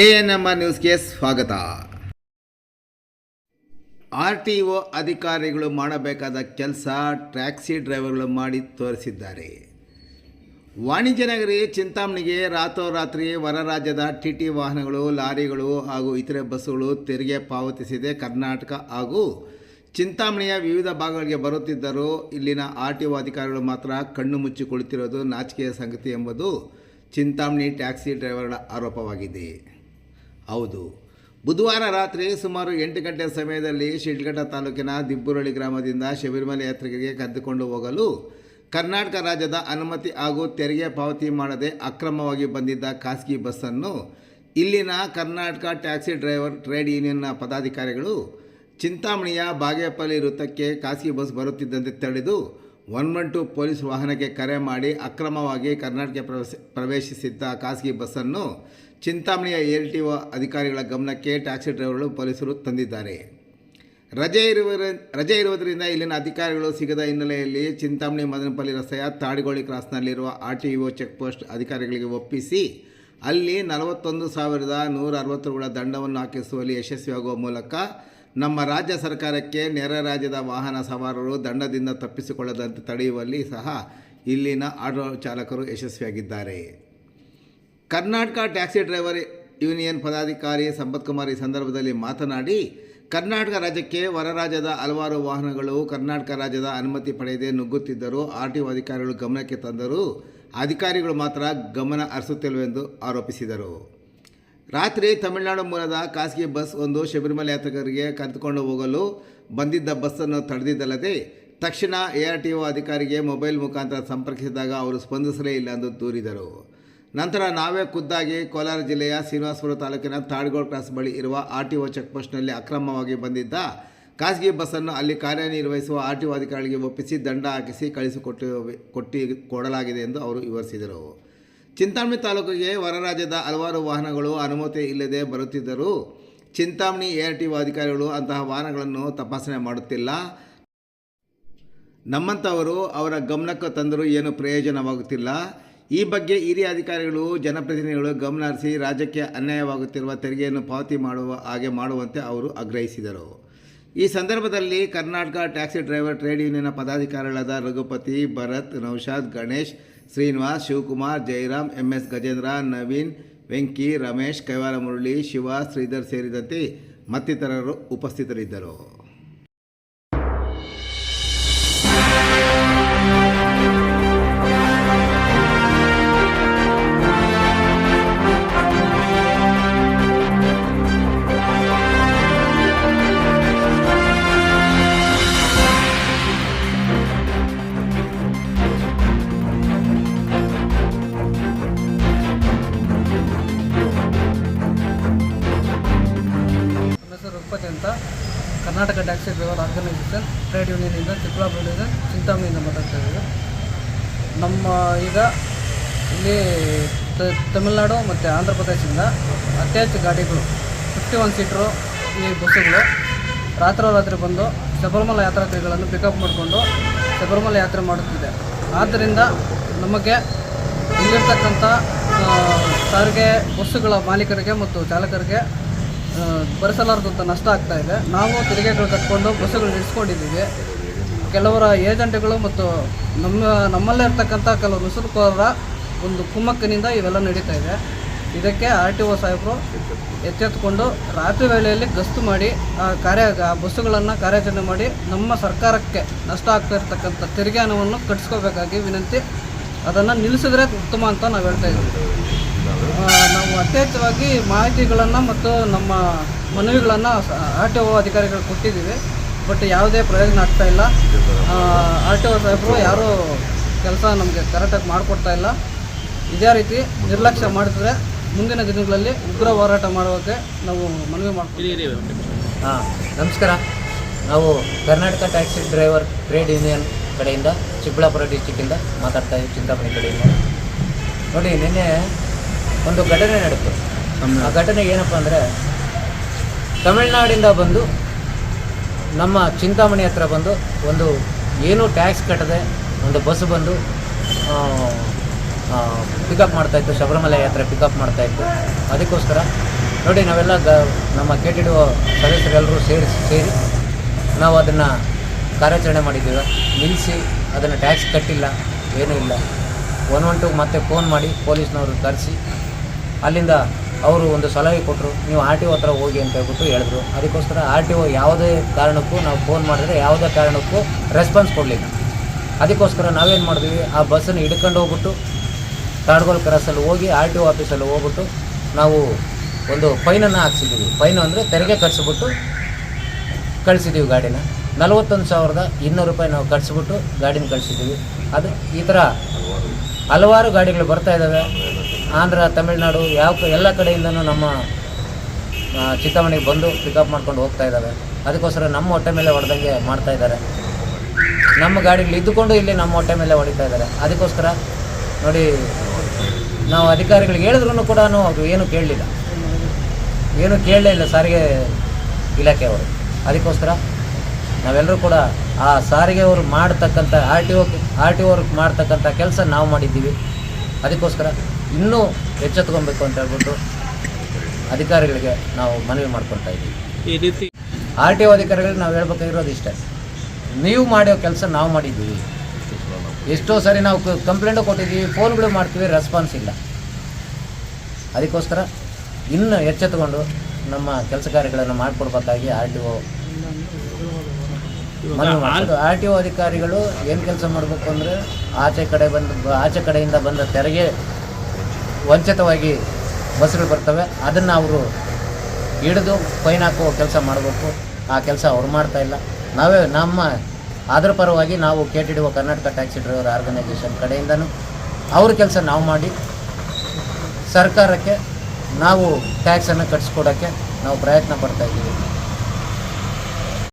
A N R ನ್ಯೂಸ್ಗೆ ಸ್ವಾಗತ. R T O ಅಧಿಕಾರಿಗಳು ಮಾಡಬೇಕಾದ ಕೆಲಸ ಟ್ಯಾಕ್ಸಿ ಡ್ರೈವರ್ಗಳು ಮಾಡಿ ತೋರಿಸಿದ್ದಾರೆ. ವಾಣಿಜ್ಯ ನಗರಿ ಚಿಂತಾಮಣಿಗೆ ರಾತ್ರೋರಾತ್ರಿ ಹೊರ ರಾಜ್ಯದ ಟಿ ಟಿ ವಾಹನಗಳು, ಲಾರಿಗಳು ಹಾಗೂ ಇತರೆ ಬಸ್ಸುಗಳು ತೆರಿಗೆ ಪಾವತಿಸಿದೆ. ಕರ್ನಾಟಕ ಹಾಗೂ ಚಿಂತಾಮಣಿಯ ವಿವಿಧ ಭಾಗಗಳಿಗೆ ಬರುತ್ತಿದ್ದರೂ ಇಲ್ಲಿನ ಆರ್ ಟಿ ಒ ಅಧಿಕಾರಿಗಳು ಮಾತ್ರ ಕಣ್ಣು ಮುಚ್ಚಿ ಕುಳಿತಿರೋದು ನಾಚಿಕೆಯ ಸಂಗತಿ ಎಂಬುದು ಚಿಂತಾಮಣಿ ಟ್ಯಾಕ್ಸಿ ಡ್ರೈವರ್ಗಳ ಆರೋಪವಾಗಿದೆ. ಹೌದು. ಬುಧವಾರ ರಾತ್ರಿ ಸುಮಾರು ಎಂಟು ಗಂಟೆ ಸಮಯದಲ್ಲಿ ಶಿಡ್ಲಘಟ್ಟ ತಾಲೂಕಿನ ದಿಬ್ಬುರಳ್ಳಿ ಗ್ರಾಮದಿಂದ ಶಬರಿಮಲೆ ಯಾತ್ರೆಗೆ ಕರೆದುಕೊಂಡು ಹೋಗಲು ಕರ್ನಾಟಕ ರಾಜ್ಯದ ಅನುಮತಿ ಹಾಗೂ ತೆರಿಗೆ ಪಾವತಿ ಮಾಡದೆ ಅಕ್ರಮವಾಗಿ ಬಂದಿದ್ದ ಖಾಸಗಿ ಬಸ್ಸನ್ನು ಇಲ್ಲಿನ ಕರ್ನಾಟಕ ಟ್ಯಾಕ್ಸಿ ಡ್ರೈವರ್, ಟ್ರೇಡ್ ಯೂನಿಯನ್ನ ಪದಾಧಿಕಾರಿಗಳು ಚಿಂತಾಮಣಿಯ ಬಾಗೇಪಲ್ಲಿ ವೃತ್ತಕ್ಕೆ ಖಾಸಗಿ ಬಸ್ ಬರುತ್ತಿದ್ದಂತೆ ತಡೆದು ಒನ್ ಒನ್ ಟು ಪೊಲೀಸ್ ವಾಹನಕ್ಕೆ ಕರೆ ಮಾಡಿ ಅಕ್ರಮವಾಗಿ ಕರ್ನಾಟಕ ಪ್ರವೇಶ, ಪ್ರವೇಶಿಸಿದ್ದ ಖಾಸಗಿ ಬಸ್ಸನ್ನು ಚಿಂತಾಮಣಿಯ ಎಲ್ ಟಿ ಒ ಅಧಿಕಾರಿಗಳ ಗಮನಕ್ಕೆ ಟ್ಯಾಕ್ಸಿ ಡ್ರೈವರ್ಗಳು ಪೊಲೀಸರು ತಂದಿದ್ದಾರೆ. ರಜೆ ಇರುವ ರಜೆ ಇರುವುದರಿಂದ ಇಲ್ಲಿನ ಅಧಿಕಾರಿಗಳು ಸಿಗದ ಹಿನ್ನೆಲೆಯಲ್ಲಿ ಚಿಂತಾಮಣಿ ಮದನಪಲ್ಲಿ ರಸ್ತೆಯ ತಾಡಿಗೋಳಿ ಕ್ರಾಸ್ನಲ್ಲಿರುವ ಆರ್ ಟಿ ಒ ಚೆಕ್ಪೋಸ್ಟ್ ಅಧಿಕಾರಿಗಳಿಗೆ ಒಪ್ಪಿಸಿ ಅಲ್ಲಿ ನಲವತ್ತೊಂದು ಸಾವಿರದ ನೂರ ಅರವತ್ತು ದಂಡವನ್ನು ಹಾಕಿಸುವಲ್ಲಿ ಯಶಸ್ವಿಯಾಗುವ ಮೂಲಕ ನಮ್ಮ ರಾಜ್ಯ ಸರ್ಕಾರಕ್ಕೆ ನೆರೆ ರಾಜ್ಯದ ವಾಹನ ಸವಾರರು ದಂಡದಿಂದ ತಪ್ಪಿಸಿಕೊಳ್ಳದಂತೆ ತಡೆಯುವಲ್ಲಿ ಸಹ ಇಲ್ಲಿನ ಆಟೋ ಚಾಲಕರು ಯಶಸ್ವಿಯಾಗಿದ್ದಾರೆ. ಕರ್ನಾಟಕ ಟ್ಯಾಕ್ಸಿ ಡ್ರೈವರ್ ಯೂನಿಯನ್ ಪದಾಧಿಕಾರಿ ಸಂಪತ್ ಕುಮಾರ್ ಈ ಸಂದರ್ಭದಲ್ಲಿ ಮಾತನಾಡಿ, ಕರ್ನಾಟಕ ರಾಜ್ಯಕ್ಕೆ ಹೊರ ರಾಜ್ಯದ ಹಲವಾರು ವಾಹನಗಳು ಕರ್ನಾಟಕ ರಾಜ್ಯದ ಅನುಮತಿ ಪಡೆಯದೆ ನುಗ್ಗುತ್ತಿದ್ದರು ಆರ್ ಟಿ ಒ ಅಧಿಕಾರಿಗಳು ಗಮನಕ್ಕೆ ತಂದರೂ ಅಧಿಕಾರಿಗಳು ಮಾತ್ರ ಗಮನ ಹರಿಸುತ್ತಿಲ್ಲವೆಂದು ಆರೋಪಿಸಿದರು. ರಾತ್ರಿ ತಮಿಳುನಾಡು ಮೂಲದ ಖಾಸಗಿ ಬಸ್ ಒಂದು ಶಬರಿಮಲೆ ಯಾತ್ರಿಕರಿಗೆ ಕರೆದುಕೊಂಡು ಹೋಗಲು ಬಂದಿದ್ದ ಬಸ್ಸನ್ನು ತಡೆದಿದ್ದಲ್ಲದೆ, ತಕ್ಷಣ ಎ ಆರ್ ಟಿ ಒ ಅಧಿಕಾರಿಗೆ ಮೊಬೈಲ್ ಮುಖಾಂತರ ಸಂಪರ್ಕಿಸಿದಾಗ ಅವರು ಸ್ಪಂದಿಸಲೇ ಇಲ್ಲ ಎಂದು ದೂರಿದರು. ನಂತರ ನಾವೇ ಖುದ್ದಾಗಿ ಕೋಲಾರ ಜಿಲ್ಲೆಯ ಶ್ರೀನಿವಾಸಪುರ ತಾಲೂಕಿನ ತಾಡ್ಗೋಳ್ ಕ್ರಾಸ್ ಬಳಿ ಇರುವ ಆರ್ ಟಿ ಒ ಚೆಕ್ಪೋಸ್ಟ್ನಲ್ಲಿ ಅಕ್ರಮವಾಗಿ ಬಂದಿದ್ದ ಖಾಸಗಿ ಬಸ್ಸನ್ನು ಅಲ್ಲಿ ಕಾರ್ಯನಿರ್ವಹಿಸುವ ಆರ್ ಟಿ ಒ ಅಧಿಕಾರಿಗಳಿಗೆ ಒಪ್ಪಿಸಿ ದಂಡ ಹಾಕಿಸಿ ಕಳಿಸಿಕೊಟ್ಟು, ಕೊಟ್ಟಿ ಕೊಡಲಾಗಿದೆ ಎಂದು ಅವರು ವಿವರಿಸಿದರು. ಚಿಂತಾಮಣಿ ತಾಲೂಕಿಗೆ ಹೊರರಾಜ್ಯದ ಹಲವಾರು ವಾಹನಗಳು ಅನುಮತಿ ಇಲ್ಲದೆ ಬರುತ್ತಿದ್ದರೂ ಚಿಂತಾಮಣಿ ಎ ಆರ್ ಟಿ ಅಧಿಕಾರಿಗಳು ಅಂತಹ ವಾಹನಗಳನ್ನು ತಪಾಸಣೆ ಮಾಡುತ್ತಿಲ್ಲ. ನಮ್ಮಂಥವರು ಅವರ ಗಮನಕ್ಕೆ ತಂದರೂ ಏನು ಪ್ರಯೋಜನವಾಗುತ್ತಿಲ್ಲ. ಈ ಬಗ್ಗೆ ಹಿರಿಯ ಅಧಿಕಾರಿಗಳು, ಜನಪ್ರತಿನಿಧಿಗಳು ಗಮನ ಹರಿಸಿ ರಾಜ್ಯಕ್ಕೆ ಅನ್ಯಾಯವಾಗುತ್ತಿರುವ ತೆರಿಗೆಯನ್ನು ಪಾವತಿ ಮಾಡುವ ಹಾಗೆ ಮಾಡುವಂತೆ ಅವರು ಆಗ್ರಹಿಸಿದರು. ಈ ಸಂದರ್ಭದಲ್ಲಿ ಕರ್ನಾಟಕ ಟ್ಯಾಕ್ಸಿ ಡ್ರೈವರ್ ಟ್ರೇಡ್ ಯೂನಿಯನ್ನ ಪದಾಧಿಕಾರಿಗಳಾದ ರಘುಪತಿ ಭರತ್, ನೌಶಾದ್, ಗಣೇಶ್ ಶ್ರೀನಿವಾಸ್, ಶಿವಕುಮಾರ್ ಜಯರಾಮ್ ಎಂ ಎಸ್ ಗಜೇಂದ್ರ, ನವೀನ್, ವೆಂಕಿ, ರಮೇಶ್ ಕೈವಾರ ಮುರಳಿ ಶಿವ, ಶ್ರೀಧರ್ ಸೇರಿದಂತೆ ಮತ್ತಿತರರು ಉಪಸ್ಥಿತರಿದ್ದರು. ಅಂತ Karnataka taxi driver organisation, trade ಯೂನಿಯನಿಂದ ಚಿಕ್ಕಬಳ್ಳಾಪುರದಿಂದ ಚಿಂತಾಮಣಿಯಿಂದ ಮಾತಾಡ್ತಾ ಇದ್ದೀವಿ. ನಮ್ಮ ಈಗ ಇಲ್ಲಿ ತಮಿಳ್ನಾಡು ಮತ್ತು ಆಂಧ್ರ ಪ್ರದೇಶದಿಂದ ಅತಿ ಹೆಚ್ಚು ಗಾಡಿಗಳು ಫಿಫ್ಟಿ ಒನ್ ಸೀಟ್ರು ಈ ಬಸ್ಸುಗಳು ರಾತ್ರೋರಾತ್ರಿ ಬಂದು ಶಬರಿಮಲ ಯಾತ್ರಾರ್ಥಿಗಳನ್ನು ಪಿಕಪ್ ಮಾಡಿಕೊಂಡು ಶಬರಿಮಲ ಯಾತ್ರೆ ಮಾಡುತ್ತಿದೆ. ಆದ್ದರಿಂದ ನಮಗೆ ಇಲ್ಲಿರ್ತಕ್ಕಂಥ ಸಾರಿಗೆ ಬಸ್ಸುಗಳ ಮಾಲೀಕರಿಗೆ ಮತ್ತು ಚಾಲಕರಿಗೆ ಭರಿಸಲಾರದಂಥ ನಷ್ಟ ಆಗ್ತಾ ಇದೆ. ನಾವು ತೆರಿಗೆಗಳು ಕಟ್ಕೊಂಡು ಬಸ್ಸುಗಳು ನಿಲ್ಲಿಸ್ಕೊಂಡಿದ್ದೀವಿ ಕೆಲವರ ಏಜೆಂಟ್ಗಳು ಮತ್ತು ನಮ್ಮ, ನಮ್ಮಲ್ಲೇ ಇರ್ತಕ್ಕಂಥ ಕೆಲವು ನುಸುಳುಕೋರರ ಒಂದು ಕುಮ್ಮಕ್ಕಿನಿಂದ ಇವೆಲ್ಲ ನಡೀತಾ ಇದೆ. ಇದಕ್ಕೆ ಆರ್ ಟಿ ಒ ಸಾಹೇಬರು ಎಚ್ಚೆತ್ತುಕೊಂಡು ರಾತ್ರಿ ವೇಳೆಯಲ್ಲಿ ಗಸ್ತು ಮಾಡಿ, ಆ ಕಾರ್ಯ ಬಸ್ಸುಗಳನ್ನು ಕಾರ್ಯಾಚರಣೆ ಮಾಡಿ ನಮ್ಮ ಸರ್ಕಾರಕ್ಕೆ ನಷ್ಟ ಆಗ್ತಾ ಇರ್ತಕ್ಕಂಥ ತೆರಿಗೆ ಹಣವನ್ನು ಕಟ್ಟಿಸ್ಕೋಬೇಕಾಗಿ ವಿನಂತಿ. ಅದನ್ನು ನಿಲ್ಲಿಸಿದ್ರೆ ಉತ್ತಮ ಅಂತ ನಾವು ಹೇಳ್ತಾ ಇದ್ದೀವಿ. ನಾವು ಅತ್ಯಂತವಾಗಿ ಮಾಹಿತಿಗಳನ್ನು ಮತ್ತು ನಮ್ಮ ಮನವಿಗಳನ್ನು ಆರ್ ಟಿ ಒ ಅಧಿಕಾರಿಗಳು ಕೊಟ್ಟಿದ್ದೀವಿ. ಬಟ್ ಯಾವುದೇ ಪ್ರಯೋಜನ ಆಗ್ತಾ ಇಲ್ಲ. ಆರ್ ಟಿ ಒ ಸಾಹೇಬರು ಯಾರೂ ಕೆಲಸ ನಮಗೆ ಕರೆಕ್ಟಾಗಿ ಮಾಡಿಕೊಡ್ತಾ ಇಲ್ಲ. ಇದೇ ರೀತಿ ನಿರ್ಲಕ್ಷ್ಯ ಮಾಡಿದ್ರೆ ಮುಂದಿನ ದಿನಗಳಲ್ಲಿ ಉಗ್ರ ಹೋರಾಟ ಮಾಡೋಕ್ಕೆ ನಾವು ಮನವಿ ಮಾಡ್ತೀವಿ ಹಾಂ ನಮಸ್ಕಾರ. ನಾವು Karnataka taxi driver trade union ಕಡೆಯಿಂದ ಚಿಕ್ಕಬಳ್ಳಾಪುರ ಡಿಸ್ಟಿಕ್ಕಿಂದ ಮಾತಾಡ್ತಾ ಇದ್ದೀವಿ ಚಿಂತಾಮಣಿ ಕಡೆಯಿಂದ. ನೋಡಿ ನಿನ್ನೆ ಒಂದು ಘಟನೆ ನಡೆಯಿತು ಆ ಘಟನೆ ಏನಪ್ಪ ಅಂದರೆ ತಮಿಳ್ನಾಡಿಂದ ಬಂದು ನಮ್ಮ ಚಿಂತಾಮಣಿ ಹತ್ರ ಬಂದು ಒಂದು ಏನೂ ಟ್ಯಾಕ್ಸ್ ಕಟ್ಟದೆ ಒಂದು ಬಸ್ ಬಂದು ಪಿಕಪ್ ಮಾಡ್ತಾಯಿತ್ತು ಶಬರಿಮಲೆ ಯಾತ್ರೆ ಪಿಕಪ್ ಮಾಡ್ತಾ ಇತ್ತು. ಅದಕ್ಕೋಸ್ಕರ ನೋಡಿ ನಾವೆಲ್ಲ ಗ ನಮ್ಮ ಕೆ ಟಿ ಡಿ ಸದಸ್ಯರೆಲ್ಲರೂ ಸೇರಿ ಸೇರಿ ನಾವು ಅದನ್ನು ಕಾರ್ಯಾಚರಣೆ ಮಾಡಿದ್ದೀವಿ. ನಿಲ್ಲಿಸಿ ಅದನ್ನು ಟ್ಯಾಕ್ಸ್ ಕಟ್ಟಿಲ್ಲ ಏನೂ ಇಲ್ಲ. ಒನ್ ಒನ್ ಟು ಮತ್ತೆ ಫೋನ್ ಮಾಡಿ ಪೊಲೀಸ್ನವರು ಕರೆಸಿ ಅಲ್ಲಿಂದ ಅವರು ಒಂದು ಸಲಹೆ ಕೊಟ್ಟರು ನೀವು ಆರ್ ಟಿ ಒ ಹತ್ರ ಹೋಗಿ ಅಂತ ಹೇಳ್ಬಿಟ್ಟು ಹೇಳಿದ್ರು. ಅದಕ್ಕೋಸ್ಕರ ಆರ್ ಟಿ ಒ ಯಾವುದೇ ಕಾರಣಕ್ಕೂ ನಾವು ಫೋನ್ ಮಾಡಿದ್ರೆ ಯಾವುದೇ ಕಾರಣಕ್ಕೂ ರೆಸ್ಪಾನ್ಸ್ ಕೊಡಲಿಲ್ಲ. ಅದಕ್ಕೋಸ್ಕರ ನಾವೇನು ಮಾಡಿದ್ವಿ, ಆ ಬಸ್ಸನ್ನು ಹಿಡ್ಕೊಂಡು ಹೋಗ್ಬಿಟ್ಟು ತಾಡ್ಗೋಲ್ ಕ್ರಾಸಲ್ಲಿ ಹೋಗಿ ಆರ್ ಟಿ ಒ ಆಫೀಸಲ್ಲಿ ಹೋಗ್ಬಿಟ್ಟು ನಾವು ಒಂದು ಫೈನನ್ನು ಹಾಕ್ಸಿದ್ದೀವಿ. ಫೈನು ಅಂದರೆ ತೆರಿಗೆ ಕಟ್ಸಿಬಿಟ್ಟು ಕಳಿಸಿದ್ದೀವಿ ಗಾಡಿನ. ನಲವತ್ತೊಂದು ಸಾವಿರದ ಇನ್ನೂರು ರೂಪಾಯಿ ನಾವು ಕಟ್ಸಿಬಿಟ್ಟು ಗಾಡಿನ ಕಳಿಸಿದ್ದೀವಿ. ಅದು ಈ ಥರ ಹಲವಾರು ಗಾಡಿಗಳು ಬರ್ತಾ ಇದ್ದಾವೆ. ಆಂಧ್ರ, ತಮಿಳುನಾಡು ಯಾವ ಎಲ್ಲ ಕಡೆಯಿಂದನೂ ನಮ್ಮ ಚಿತ್ತಮಣಿಗೆ ಬಂದು ಪಿಕಪ್ ಮಾಡ್ಕೊಂಡು ಹೋಗ್ತಾ ಇದ್ದಾವೆ ಅದಕ್ಕೋಸ್ಕರ ನಮ್ಮ ಹೊಟ್ಟೆ ಮೇಲೆ ಹೊಡೆದಂಗೆ ಮಾಡ್ತಾ ಇದ್ದಾರೆ. ನಮ್ಮ ಗಾಡಿಗಳು ಇದ್ದುಕೊಂಡು ಇಲ್ಲಿ ನಮ್ಮ ಹೊಟ್ಟೆ ಮೇಲೆ ಹೊಡಿತಾ ಇದ್ದಾರೆ. ಅದಕ್ಕೋಸ್ಕರ ನೋಡಿ, ನಾವು ಅಧಿಕಾರಿಗಳಿಗೆ ಹೇಳಿದ್ರು ಕೂಡ ಅವರು ಏನು ಕೇಳಲಿಲ್ಲ. ಏನು ಕೇಳಲೇ ಇಲ್ಲ ಸಾರಿಗೆ ಇಲಾಖೆಯವರು ಅದಕ್ಕೋಸ್ಕರ ನಾವೆಲ್ಲರೂ ಕೂಡ ಆ ಸಾರಿಗೆಯವರು ಮಾಡ್ತಕ್ಕಂಥ R T O R T O ಮಾಡ್ತಕ್ಕಂಥ ಕೆಲಸ ನಾವು ಮಾಡಿದ್ದೀವಿ. ಅದಕ್ಕೋಸ್ಕರ ಇನ್ನೂ ಎಚ್ಚೆತ್ಕೊಬೇಕು ಅಂತ ಹೇಳ್ಬಿಟ್ಟು ಅಧಿಕಾರಿಗಳಿಗೆ ನಾವು ಮನವಿ ಮಾಡ್ಕೊಳ್ತಾ ಇದ್ದೀವಿ. ಈ ರೀತಿ ಆರ್ ಟಿ ಒ ಅಧಿಕಾರಿಗಳಿಗೆ ನಾವು ಹೇಳ್ಬೇಕಾಗಿರೋದು ಇಷ್ಟೇ. ನೀವು ಮಾಡೋ ಕೆಲಸ ನಾವು ಮಾಡಿದ್ದೀವಿ. ಎಷ್ಟೋ ಸರಿ ನಾವು ಕಂಪ್ಲೇಂಟು ಕೊಟ್ಟಿದ್ದೀವಿ ಫೋನ್ಗಳು ಮಾಡ್ತೀವಿ ರೆಸ್ಪಾನ್ಸ್ ಇಲ್ಲ. ಅದಕ್ಕೋಸ್ಕರ ಇನ್ನು ಎಚ್ಚೆತ್ಕೊಂಡು ನಮ್ಮ ಕೆಲಸ ಕಾರ್ಯಗಳನ್ನು ಮಾಡಿಕೊಡ್ಬೇಕಾಗಿ R T O R T O ಅಧಿಕಾರಿಗಳು ಏನು ಕೆಲಸ ಮಾಡಬೇಕು ಅಂದರೆ ಆಚೆ ಕಡೆ ಬಂದ ಆಚೆ ಕಡೆಯಿಂದ ಬಂದ ತೆರಿಗೆ ವಂಚಿತವಾಗಿ ಬಸ್ಗಳು ಬರ್ತವೆ. ಅದನ್ನು ಅವರು ಹಿಡಿದು ಫೈನ್ ಹಾಕುವ ಕೆಲಸ ಮಾಡಬೇಕು. ಆ ಕೆಲಸ ಅವ್ರು ಮಾಡ್ತಾ ಇಲ್ಲ. ನಾವೇ ನಮ್ಮ ಅದರ ಪರವಾಗಿ ನಾವು K T D O Karnataka taxi driver organisation ಕಡೆಯಿಂದನೂ ಅವ್ರ ಕೆಲಸ ನಾವು ಮಾಡಿ ಸರ್ಕಾರಕ್ಕೆ ನಾವು ಟ್ಯಾಕ್ಸನ್ನು ಕಟ್ಸ್ಕೊಡೋಕ್ಕೆ ನಾವು ಪ್ರಯತ್ನ ಪಡ್ತಾ ಇದ್ದೀವಿ.